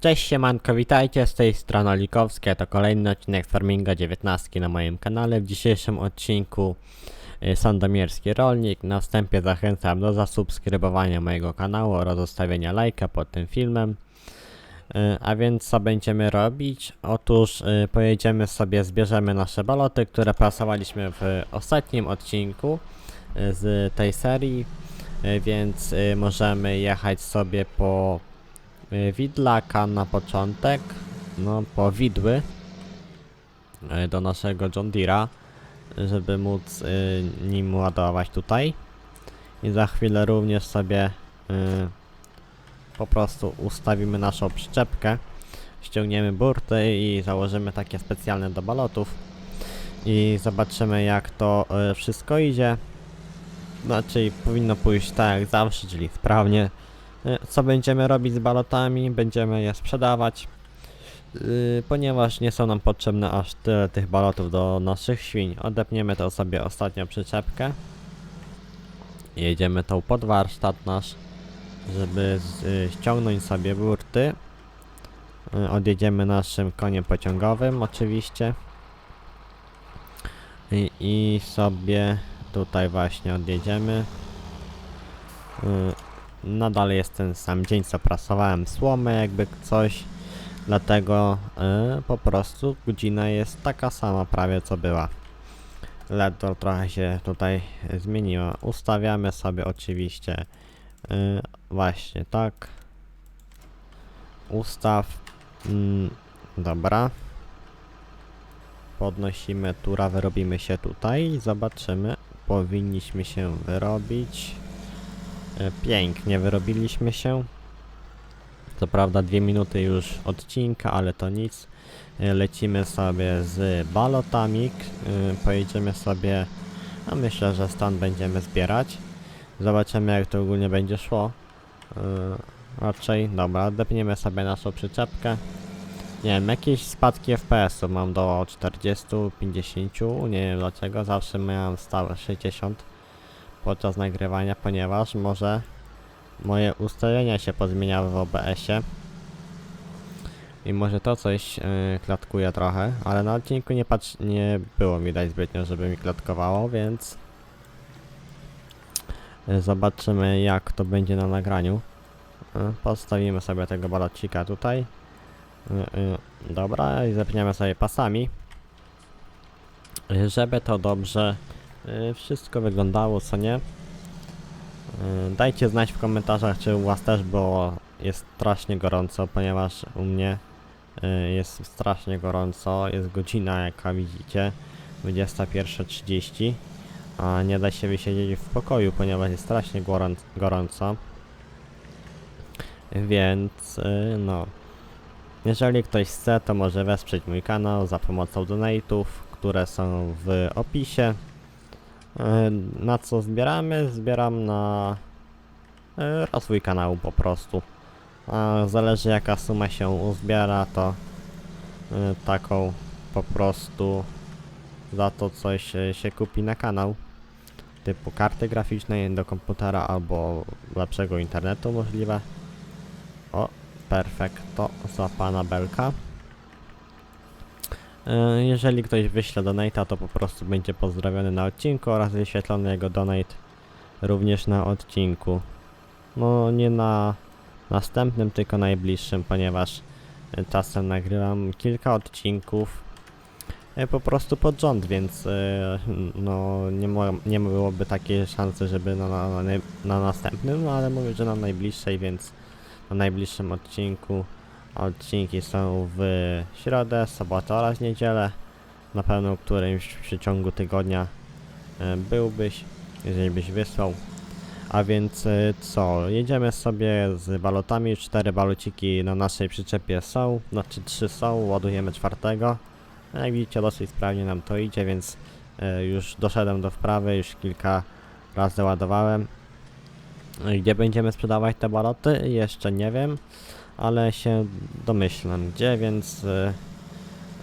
Cześć siemanko, witajcie, z tej strony Olikowski, a to kolejny odcinek Farminga 19 na moim kanale. W dzisiejszym odcinku y, Sandomierski Rolnik. Na wstępie zachęcam do zasubskrybowania mojego kanału oraz zostawienia lajka pod tym filmem. Y, A więc co będziemy robić? Otóż y, pojedziemy sobie, zbierzemy nasze baloty, które pracowaliśmy w ostatnim odcinku z tej serii, więc możemy jechać sobie po widlaka na początek, no po widły y, do naszego John Deere'a, żeby móc y, nim ładować tutaj. I za chwilę również sobie po prostu ustawimy naszą przyczepkę, ściągniemy burty i założymy takie specjalne do balotów i zobaczymy jak to wszystko idzie. Znaczy powinno pójść tak jak zawsze, czyli sprawnie. Y, Co będziemy robić z balotami? Będziemy je sprzedawać, yy, ponieważ nie są nam potrzebne aż tyle tych balotów do naszych świń. Odepniemy to sobie ostatnią przyczepkę. Jedziemy tą pod warsztat nasz, żeby y, ściągnąć sobie burty. Y, odjedziemy naszym koniem pociągowym oczywiście. I, I sobie tutaj właśnie odjedziemy. Nadal jest ten sam dzień, co prasowałem słomę, jakby coś. Dlatego y, po prostu godzina jest taka sama prawie co była. Ledwo trochę się tutaj zmieniła. Ustawiamy sobie oczywiście y, właśnie tak. Ustaw. Mm, dobra. Podnosimy tura, wyrobimy się tutaj i zobaczymy. Powinniśmy się wyrobić. E, Pięknie wyrobiliśmy się. Co prawda dwie minuty już odcinka, ale to nic. E, Lecimy sobie z balotami. e, Pojedziemy sobie, a myślę, że stan będziemy zbierać. Zobaczymy jak to ogólnie będzie szło. Raczej, dobra, depniemy sobie naszą przyczepkę. Nie wiem, jakieś spadki FPS-u mam do 40, 50, nie wiem dlaczego, zawsze miałem stałe 60 podczas nagrywania, ponieważ może moje ustawienia się pozmieniały w OBS-ie i może to coś yy, klatkuje trochę, ale na odcinku nie patrz, nie było widać zbytnio, żeby mi klatkowało, więc zobaczymy jak to będzie na nagraniu. Yy, Postawimy sobie tego balocika tutaj. Y, Dobra, i zepniemy sobie pasami. Żeby to dobrze wszystko wyglądało, co nie. Y, Dajcie znać w komentarzach, czy u was też było, jest strasznie gorąco, ponieważ u mnie y, jest strasznie gorąco. Jest godzina, jaka widzicie, 21.30, a nie da się wysiedzieć w pokoju, ponieważ jest strasznie gorąc gorąco. Więc, no. Jeżeli ktoś chce, to może wesprzeć mój kanał za pomocą donate'ów, które są w opisie. E, Na co zbieramy? Zbieram na e, rozwój kanału po prostu. A zależy jaka suma się uzbiera, to e, taką po prostu za to coś e, się kupi na kanał. Typu karty graficznej do komputera albo lepszego internetu możliwe. O, perfekto, złapana belka. E, Jeżeli ktoś wyśle donate'a, to po prostu będzie pozdrowiony na odcinku oraz wyświetlony jego donate również na odcinku. No nie na następnym, tylko najbliższym, ponieważ e, czasem nagrywam kilka odcinków e, po prostu pod rząd, więc no nie, mo- nie byłoby takiej szansy, żeby na, na, na następnym, no ale mówię, że na najbliższej, więc na najbliższym odcinku. Odcinki są w środę, sobotę oraz niedzielę. Na pewno którymś w przeciągu tygodnia e, byłbyś, jeżeli byś wysłał. A więc e, co, jedziemy sobie z balotami, cztery balociki na naszej przyczepie są, znaczy trzy są, ładujemy czwartego. Jak widzicie dosyć sprawnie nam to idzie, więc e, już doszedłem do wprawy, już kilka razy ładowałem. Gdzie będziemy sprzedawać te baloty? Jeszcze nie wiem, ale się domyślam gdzie, więc y,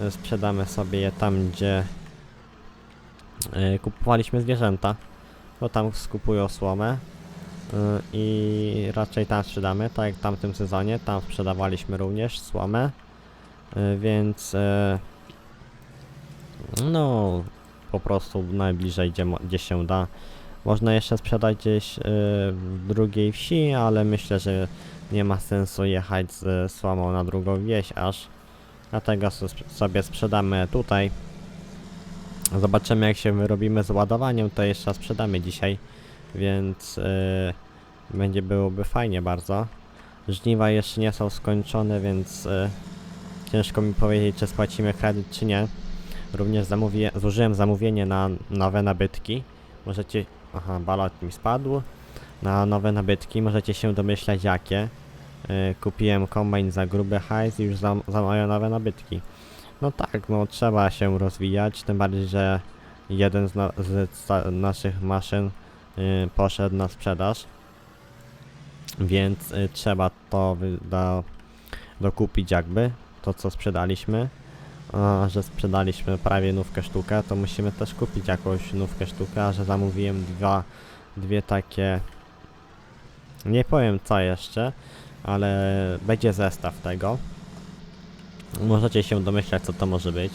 y, sprzedamy sobie je tam, gdzie y, kupowaliśmy zwierzęta, bo tam skupują słomę. i raczej tam sprzedamy, tak jak w tamtym sezonie, tam sprzedawaliśmy również słomę, y, więc y, no po prostu najbliżej gdzie, gdzie się da. Można jeszcze sprzedać gdzieś y, w drugiej wsi, ale myślę, że nie ma sensu jechać z słomą na drugą wieś aż. Dlatego so- sobie sprzedamy tutaj. Zobaczymy jak się wyrobimy z ładowaniem, to jeszcze sprzedamy dzisiaj, więc y, będzie byłoby fajnie bardzo. Żniwa jeszcze nie są skończone, więc y, ciężko mi powiedzieć, czy spłacimy kredyt, czy nie. Również zamówię, złożyłem zamówienie na nowe nabytki. Możecie... Aha, balot mi spadł. Na nowe nabytki, możecie się domyślać jakie. Y, kupiłem kombajn za gruby hajs i już za, zamawiam nowe nabytki. No tak, no trzeba się rozwijać, tym bardziej, że jeden z, na, z naszych maszyn y, poszedł na sprzedaż. Więc y, trzeba to do, dokupić jakby, to co sprzedaliśmy. A że sprzedaliśmy prawie nówkę sztukę, to musimy też kupić jakąś nówkę sztukę, a że zamówiłem dwa, dwie takie... Nie powiem co jeszcze, ale będzie zestaw tego. Możecie się domyślać co to może być.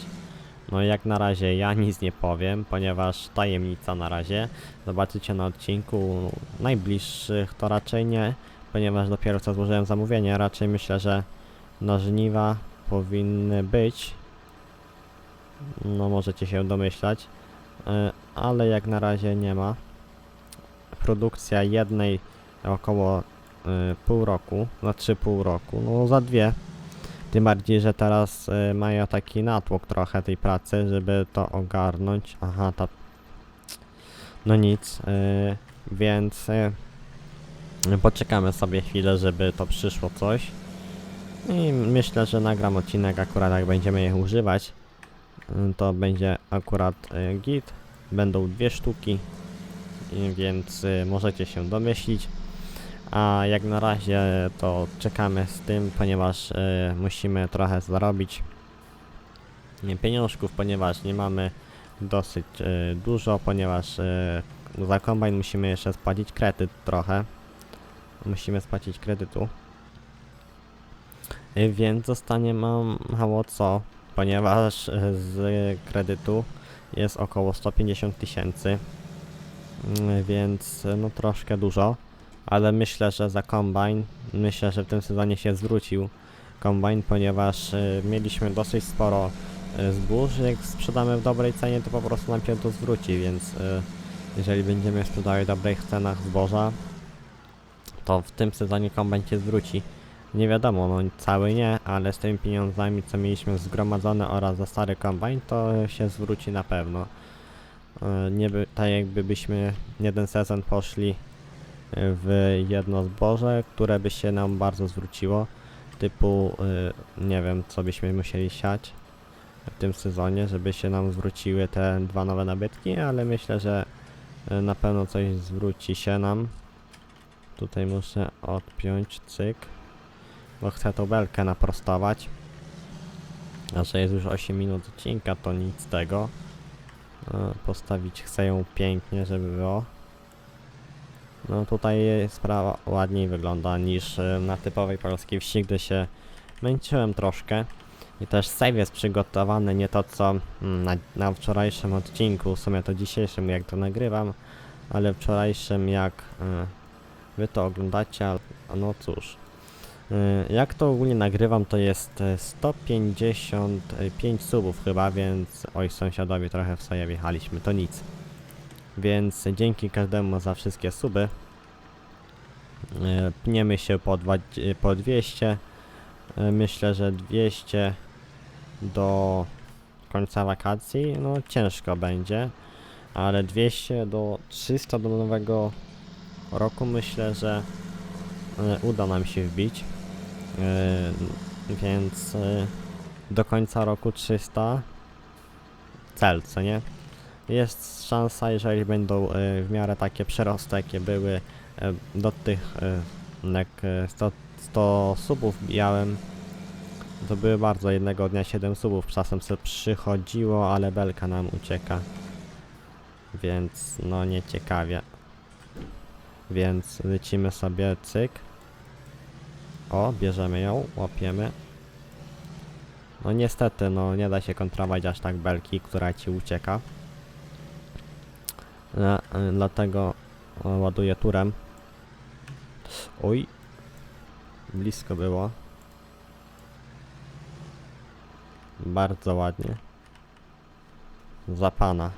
No jak na razie ja nic nie powiem, ponieważ tajemnica na razie. Zobaczycie na odcinku najbliższych to raczej nie, ponieważ dopiero co złożyłem zamówienie. Raczej myślę, że na żniwa powinny być. No możecie się domyślać, e, ale jak na razie nie ma. Produkcja jednej około y, pół roku, znaczy pół roku, no za dwie. Tym bardziej, że teraz y, mają taki natłok trochę tej pracy, żeby to ogarnąć. Aha, ta... No nic, y, więc y, poczekamy sobie chwilę, żeby to przyszło coś. I myślę, że nagram odcinek akurat jak będziemy je używać. Y, To będzie akurat y, git. Będą dwie sztuki, i więc y, możecie się domyślić. A jak na razie to czekamy z tym, ponieważ y, musimy trochę zarobić nie, pieniążków, ponieważ nie mamy dosyć y, dużo, ponieważ y, za kombajn musimy jeszcze spłacić kredyt trochę. Musimy spłacić kredytu. Y, więc zostanie mam mało co, ponieważ y, z kredytu jest około 150 tysięcy. Mm, Więc y, no troszkę dużo ale myślę, że za kombajn, myślę, że w tym sezonie się zwrócił kombajn, ponieważ y, mieliśmy dosyć sporo y, zbóż, jak sprzedamy w dobrej cenie, to po prostu nam się to zwróci, więc y, jeżeli będziemy sprzedawać w dobrych cenach zboża, to w tym sezonie kombajn się zwróci. Nie wiadomo, no cały nie, ale z tymi pieniądzami, co mieliśmy zgromadzone oraz za stary kombajn, to się zwróci na pewno. Nie by, tak jakby byśmy jeden sezon poszli w jedno zboże, które by się nam bardzo zwróciło. Typu, y, nie wiem, co byśmy musieli siać w tym sezonie, żeby się nam zwróciły te dwa nowe nabytki, ale myślę, że y, na pewno coś zwróci się nam. Tutaj muszę odpiąć cyk, bo chcę tą belkę naprostować. A że jest już 8 minut odcinka, to nic z tego. Y, Postawić chcę ją pięknie, żeby było. No tutaj sprawa ładniej wygląda niż y, na typowej polskiej wsi, gdy się męczyłem troszkę. I też save jest przygotowany, nie to co mm, na, na wczorajszym odcinku, w sumie to dzisiejszym jak to nagrywam, ale wczorajszym jak y, wy to oglądacie, no cóż. Y, jak to ogólnie nagrywam to jest y, 155 subów chyba, więc oj sąsiadowi trochę w sobie wjechaliśmy, to nic. Więc dzięki każdemu za wszystkie suby. E, Pniemy się po, dwa, po 200. E, Myślę, że 200 do końca wakacji, no ciężko będzie, ale 200 do 300 do nowego roku myślę, że e, uda nam się wbić. E, Więc e, do końca roku 300 cel, co nie? Jest szansa, jeżeli będą e, w miarę takie przerosty, jakie były e, do tych, e, jak e, 100, 100 subów bijałem, to były bardzo jednego dnia 7 subów, czasem se przychodziło, ale belka nam ucieka, więc no nie ciekawie. więc lecimy sobie cyk. O, bierzemy ją, łapiemy. No niestety, no nie da się kontrolować aż tak belki, która ci ucieka. Y, dlatego o, ładuję turem. Oj, blisko było. Bardzo ładnie. Za pana.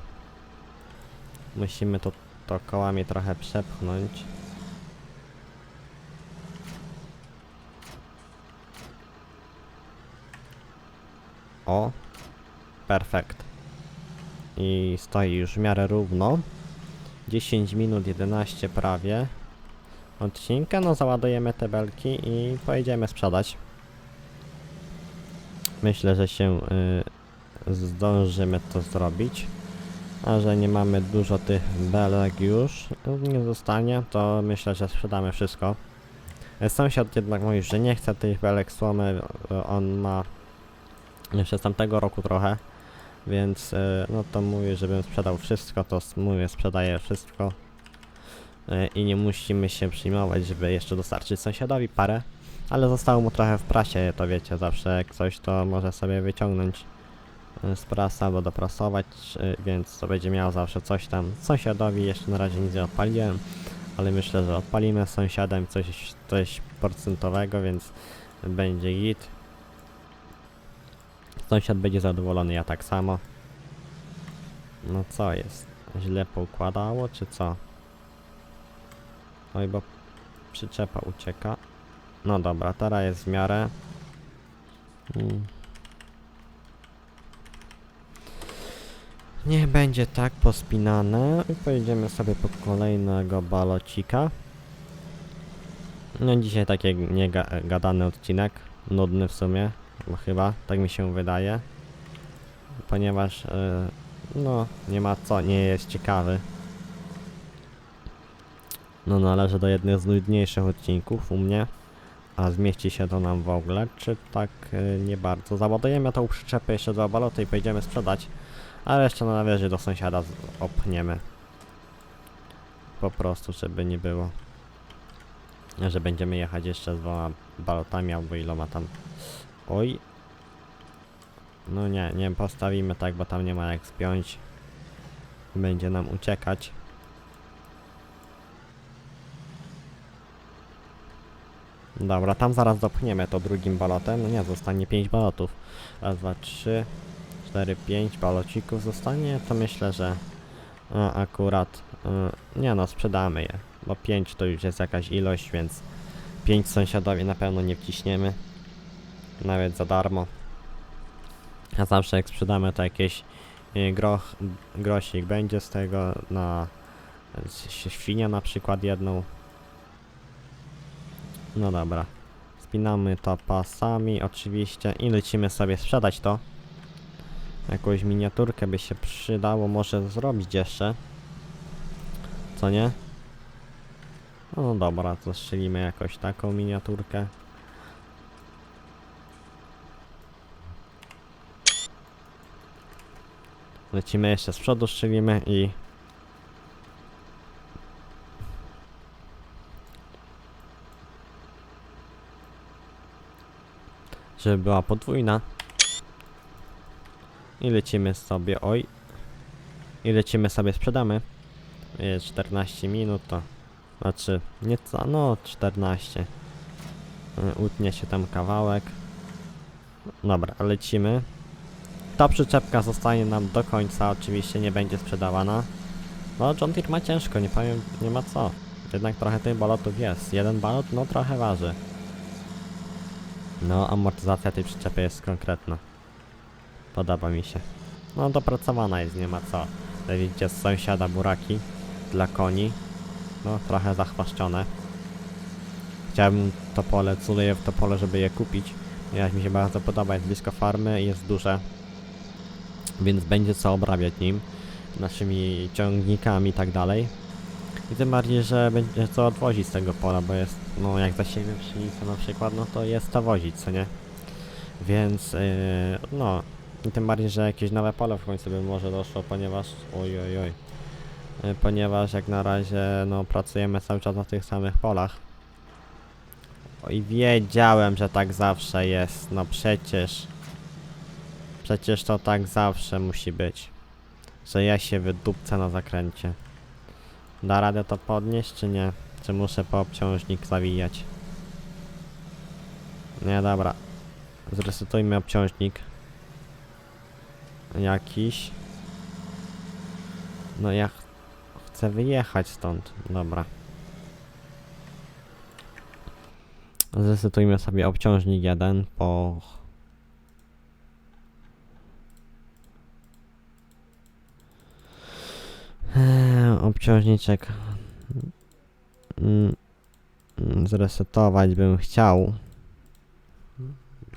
Musimy to, to kołami trochę przepchnąć. O, perfekt. I stoi już w miarę równo. 10 minut 11 prawie odcinka, no załadujemy te belki i pojedziemy sprzedać. Myślę, że się y, zdążymy to zrobić. A że nie mamy dużo tych belek już, nie zostanie, to myślę, że sprzedamy wszystko. Sąsiad jednak mówi, że nie chce tych belek słomy, on ma jeszcze z tamtego roku trochę, więc e, no to mówię, żebym sprzedał wszystko, to mówię, sprzedaję wszystko. E, I nie musimy się przyjmować, żeby jeszcze dostarczyć sąsiadowi parę. Ale zostało mu trochę w prasie, to wiecie, zawsze jak coś to może sobie wyciągnąć e, z prasy albo doprasować, więc to będzie miał zawsze coś tam. Sąsiadowi jeszcze na razie nic nie odpaliłem, ale myślę, że odpalimy sąsiadem coś, coś procentowego, więc będzie git. Sąsiad będzie zadowolony, ja tak samo. No co jest? Źle poukładało, czy co? Oj, bo przyczepa ucieka. No dobra, teraz jest w miarę. Mm. Niech będzie tak pospinane i pojedziemy sobie po kolejnego balocika. No dzisiaj taki niegadany odcinek, nudny w sumie, bo chyba, tak mi się wydaje. Ponieważ, e, no, nie ma co, nie jest ciekawy. No należy do jednych z nudniejszych odcinków u mnie. A zmieści się to nam w ogóle, czy tak y, nie bardzo? Załadujemy tą przyczepę jeszcze dwa baloty i pojedziemy sprzedać, a resztę na należy do sąsiada opchniemy. Po prostu, żeby nie było. Że będziemy jechać jeszcze z dwoma balotami albo iloma tam. Oj. No nie, nie postawimy tak, bo tam nie ma jak spiąć. Będzie nam uciekać. Dobra, tam zaraz dopchniemy to drugim balotem. No nie, zostanie 5 balotów. Raz, dwa, trzy, cztery, pięć balocików zostanie. To myślę, że a, akurat. y, nie no, sprzedamy je. Bo 5 to już jest jakaś ilość, więc 5 sąsiadowi na pewno nie wciśniemy. Nawet za darmo. A zawsze jak sprzedamy to jakieś y, groch, grosik będzie z tego na świnia na przykład jedną. No dobra. Spinamy to pasami oczywiście i lecimy sobie sprzedać to. Jakąś miniaturkę by się przydało może zrobić jeszcze. Co nie? No dobra, to strzelimy jakoś taką miniaturkę. Lecimy jeszcze z przodu, strzelimy i żeby była podwójna. I lecimy sobie, oj. I lecimy sobie, sprzedamy. Jest 14 minut, to znaczy nieco, no 14. Y, Utnie się tam kawałek. Dobra, lecimy. Ta przyczepka zostanie nam do końca, oczywiście nie będzie sprzedawana. No John Deere ma ciężko, nie powiem, nie ma co. Jednak trochę tych balotów jest. Jeden balot, no trochę waży. No, amortyzacja tej przyczepy jest konkretna. Podoba mi się. No, dopracowana jest, nie ma co. Tutaj widzicie z sąsiada buraki dla koni. No, trochę zachwaszczone. Chciałbym to pole, cuduję w to pole, żeby je kupić. Jak mi się bardzo podoba, jest blisko farmy i jest duże. Więc będzie co obrabiać nim. Naszymi ciągnikami i tak dalej. I tym bardziej, że będzie co odwozić z tego pola, bo jest, no jak zasiejemy pszenicę na przykład, no to jest to wozić, co nie? Więc, yy, no, i tym bardziej, że jakieś nowe pole w końcu by może doszło, ponieważ, oj, oj, oj, y, ponieważ jak na razie no pracujemy cały czas na tych samych polach. I wiedziałem, że tak zawsze jest, no przecież. Przecież to tak zawsze musi być. Że ja się wydupcę na zakręcie. Da radę to podnieść, czy nie? Czy muszę po obciążnik zawijać? Nie, dobra. Zresetujmy obciążnik. Jakiś. No ja ch chcę wyjechać stąd. Dobra. Zresetujmy sobie obciążnik jeden po... Obciążniczek. Mm, mm, Zresetować bym chciał.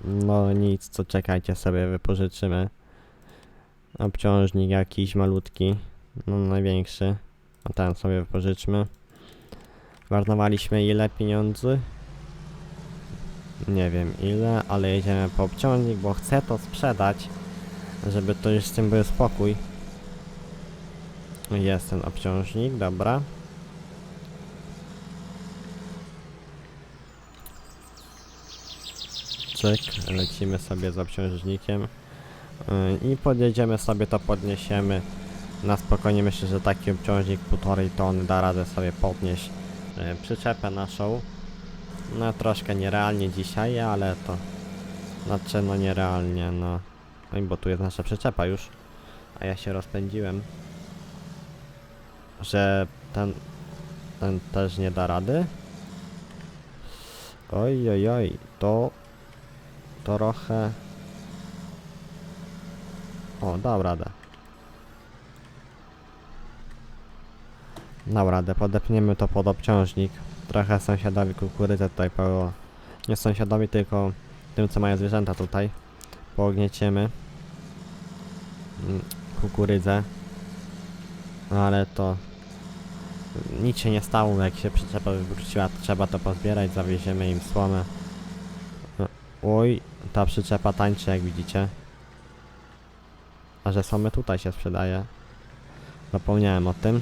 No nic, to czekajcie sobie, wypożyczymy. Obciążnik jakiś malutki, no największy. A ten sobie wypożyczmy. Marnowaliśmy ile pieniędzy? Nie wiem ile, ale jedziemy po obciążnik, bo chcę to sprzedać, żeby to już z tym był spokój. Jest ten obciążnik, dobra. Cyk, lecimy sobie z obciążnikiem. Yy, I podjedziemy sobie, to podniesiemy. Na spokojnie myślę, że taki obciążnik półtorej tony da radę sobie podnieść yy, przyczepę naszą. No troszkę nierealnie dzisiaj, ale to znaczy no nierealnie, no. No bo tu jest nasza przyczepa już. A ja się rozpędziłem. Że ten, ten też nie da rady. Oj, oj, oj, to trochę... O, dał radę. Dał radę, podepniemy to pod obciążnik. Trochę sąsiadowi kukurydzę tutaj po... Nie sąsiadowi, tylko tym, co mają zwierzęta tutaj. Pognieciemy. Mm, Kukurydzę. Ale to... Nic się nie stało, jak się przyczepa wywróciła, trzeba to pozbierać, zawieziemy im słomę. Oj, ta przyczepa tańczy, jak widzicie. A że same tutaj się sprzedaje. Zapomniałem o tym.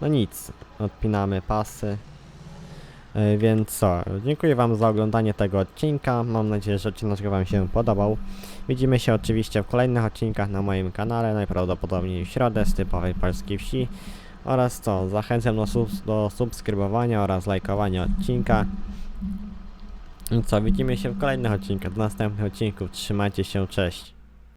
No nic, odpinamy pasy. Yy, więc co, dziękuję wam za oglądanie tego odcinka. Mam nadzieję, że odcinek wam się podobał. Widzimy się oczywiście w kolejnych odcinkach na moim kanale, najprawdopodobniej w środę z typowej polskiej wsi. Oraz co, zachęcam do, subs- do subskrybowania oraz lajkowania odcinka. I co, widzimy się w kolejnych odcinkach, do następnych odcinków. Trzymajcie się, cześć.